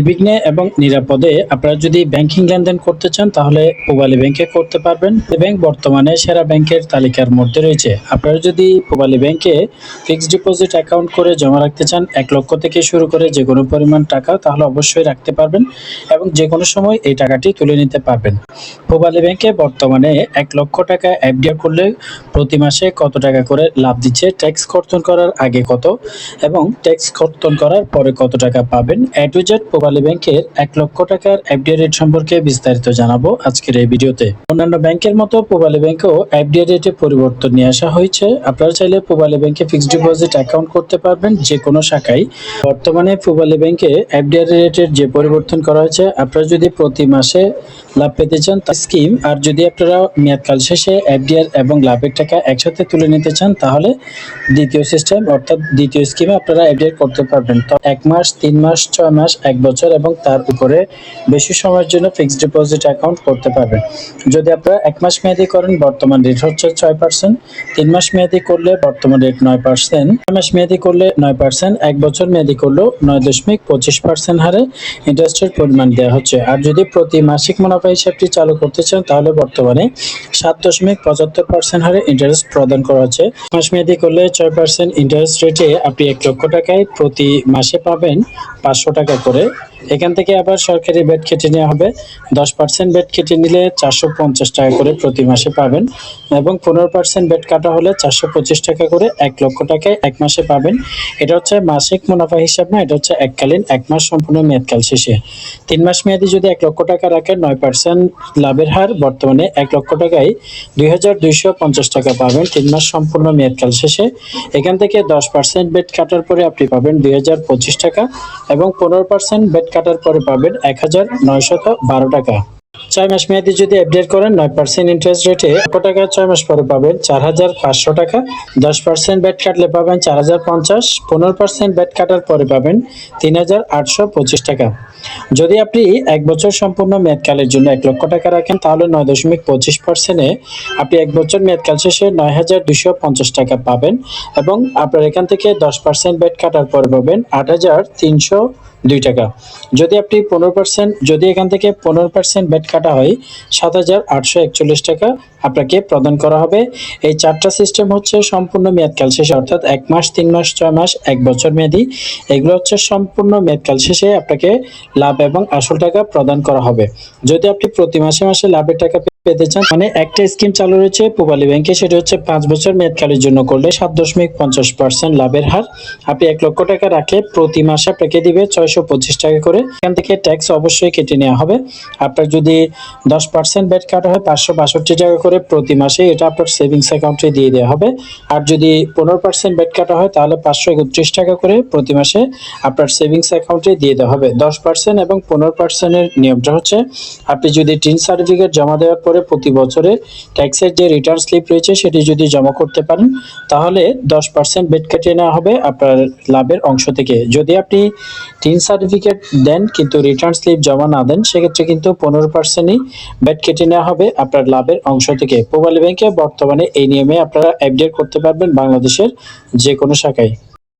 নির্বিঘ্নে এবং নিরাপদে আপনারা যদি ব্যাংকিং লেনদেন করতে চান, তাহলে পোবালি ব্যাংকে করতে পারবেন। ব্যাংক বর্তমানে সেরা ব্যাংকের তালিকার মধ্যে রয়েছে। আপনারা যদি পোবালি ব্যাংকে ফিক্সড ডিপোজিট অ্যাকাউন্ট করে জমা রাখতে চান, এক লক্ষ থেকে শুরু করে যে কোনো পরিমাণ টাকা, তাহলে অবশ্যই রাখতে পারবেন এবং যে কোনো সময় এই টাকাটি তুলে নিতে পারবেন। পোবালি ব্যাংকে বর্তমানে এক লক্ষ টাকা এফডিআর করলে প্রতি মাসে কত টাকা করে লাভ দিচ্ছে ট্যাক্স কর্তন করার আগে কত এবং ট্যাক্স কর্তন করার পরে কত টাকা পাবেন? এ জেড পোবালি ব্যাংকের এক লক্ষ টাকার এফডিআর রেট সম্পর্কে বিস্তারিত জানাব আজকের এই ভিডিওতে। অন্যান্য ব্যাংকের মতো পোবালি ব্যাংকেও এফডিআর রেটে পরিবর্তন নিয়ে আসা হয়েছে। আপনারা চাইলে পোবালি ব্যাংকে ফিক্সড ডিপোজিট অ্যাকাউন্ট করতে পারবেন যে কোনো শাখায়। বর্তমানে পোবালি ব্যাংকে এফডিআর রেটের যে পরিবর্তন করা হয়েছে, আপনারা যদি প্রতি মাসে লাভ পেতে চান তা স্কিম, আর যদি আপনারা মেয়াদকাল শেষে এফডিআর এবং লাভের টাকা একসাথে তুলে নিতে চান, তাহলে দ্বিতীয় সিস্টেম অর্থাৎ দ্বিতীয় স্কিমে আপনারা এফডিআর করতে পারবেন। তো এক মাস, তিন মাস, ছয় মাস, এক বছর এবং তার উপরে বেশি সময়ের জন্য ফিক্সড ডিপোজিট অ্যাকাউন্ট করতে পারবেন যদি আপনারা এক মাস মেয়াদি করেন, বর্তমান রেট হচ্ছে ছয় পার্সেন্ট তিন মাস মেয়াদি করলে বর্তমান রেট নয় পার্সেন্ট মাস মেয়াদি করলে নয় পার্সেন্ট এক বছর মেয়াদি করলেও নয় দশমিক পঁচিশ পার্সেন্ট হারে ইন্টারেস্টের পরিমাণ দেওয়া হচ্ছে। আর যদি প্রতি মাসিক মুনাফা হিসাবটি চালু করতে চান, তাহলে বর্তমানে সাত দশমিক পঁচাত্তর পার্সেন্ট হারে ইন্টারেস্ট প্রদান করা হচ্ছে। মাস মেয়াদি করলে ছয় পার্সেন্ট ইন্টারেস্ট রেটে আপনি এক লক্ষ টাকায় প্রতি মাসে পাবেন পাঁচশো টাকা করে এখান থেকে আবার সরকারি বেড কেটে নেওয়া হবে। দশ পার্সেন্ট বেড কেটে নিলে চারশো পঞ্চাশ টাকা করে প্রতি মাসে পাবেন এবং পনেরো পার্সেন্ট বেড কাটা হলে চারশো পঁচিশ টাকা করে এক লক্ষ টাকায় এক মাসে পাবেন। এটা হচ্ছে মাসিক মুনাফা হিসাব না, এটা হচ্ছে এককালীন, এক মাস সম্পূর্ণ মেয়াদকাল শেষে। তিন মাস মেয়াদি যদি এক লক্ষ টাকা রাখেন, নয় পার্সেন্ট লাভের হার বর্তমানে এক লক্ষ টাকায় দুই হাজার দুইশো পঞ্চাশ টাকা পাবেন তিন মাস সম্পূর্ণ মেয়াদকাল শেষে। এখান থেকে দশ পার্সেন্ট বেড কাটার পরে আপনি পাবেন দুই হাজার পঁচিশ টাকা এবং পনেরো পার্সেন্ট বেড কাটার পরে পাবেন এক হাজার নয়শত বারো টাকা। ছয় মাস মেয়াদি যদি আপডেট করেন, নয় পার্সেন্ট ইন্টারেস্ট রেটে লক্ষ টাকা ছয় মাস পরে পাবেন চার হাজার পাঁচশো টাকা। দশ পার্সেন্ট ব্যাট কাটলে পাবেন চার হাজার পঞ্চাশ, পনেরো পার্সেন্ট ব্যাট কাটার পরে পাবেন তিন হাজার আটশো পঁচিশ টাকা। যদি আপনি এক বছর সম্পূর্ণ মেয়াদকালের জন্য এক লক্ষ টাকা রাখেন, তাহলে নয় দশমিক পঁচিশ পার্সেন্টে আপনি এক বছর মেয়াদকাল শেষে নয় হাজার দুশো পঞ্চাশ টাকা পাবেন এবং আপনার এখান থেকে দশ পার্সেন্ট ব্যাট কাটার পরে পাবেন আট হাজার তিনশো দুই টাকা। যদি আপনি পনেরো পার্সেন্ট যদি এখান থেকে পনেরো পার্সেন্ট ব্যাট কাটা হয়, সাত হাজার আটশো একচল্লিশ টাকা আপনাকে প্রদান করা হবে। এই চারটা সিস্টেম হচ্ছে সম্পূর্ণ মেয়াদকাল শেষে, অর্থাৎ এক মাস, তিন মাস, ছয় মাস, এক বছর মেয়াদি। এগুলো হচ্ছে সম্পূর্ণ মেয়াদকাল শেষে আপনাকে লাভ এবং আসল টাকা প্রদান করা হবে। যদি আপনি প্রতি মাসে মাসে লাভের টাকা পেতে চান মানে একটা স্কিম চালু রয়েছে পূবালী ব্যাংকে সেটা হচ্ছে পাঁচ বছর মেয়াদকালের জন্য করলে সাত দশমিক পঞ্চাশ পার্সেন্ট লাভের হার। আপনি এক লক্ষ টাকা রাখলে প্রতি মাসে আপনাকে দিবে ছয়শো পঁচিশ টাকা করে। এখান থেকে ট্যাক্স অবশ্যই কেটে নেওয়া হবে। আপনার যদি দশ পার্সেন্ট ব্যাট কাটা হয়, পাঁচশো বাষট্টি টাকা করে প্রতি মাসে এটা আপনার সেভিংস অ্যাকাউন্টে দিয়ে দেওয়া হবে। আর যদি পনেরো পার্সেন্ট ব্যাট কাটা হয়, তাহলে পাঁচশো একত্রিশ টাকা করে প্রতি মাসে আপনার সেভিংস অ্যাকাউন্টে দিয়ে দেওয়া হবে। দশ পার্সেন্ট এবং পনেরো পার্সেন্টের নিয়মটা হচ্ছে, আপনি যদি টিন সার্টিফিকেট জমা দেওয়ার পরে প্রতি বছরে ট্যাক্সের যে রিটার্ন স্লিপ রয়েছে সেটি যদি জমা করতে পারেন, তাহলে দশ পার্সেন্ট বেড কেটে নেওয়া হবে আপনার লাভের অংশ থেকে। যদি আপনি টিন সার্টিফিকেট দেন কিন্তু রিটার্ন স্লিপ জমা না দেন, সেক্ষেত্রে কিন্তু পনেরো পার্সেন্টই বেড কেটে নেওয়া হবে আপনার লাভের অংশ থেকে। পোবালি ব্যাংকে বর্তমানে এই নিয়মে আপনারা আপডেট করতে পারবেন বাংলাদেশের যে কোনো শাখায়।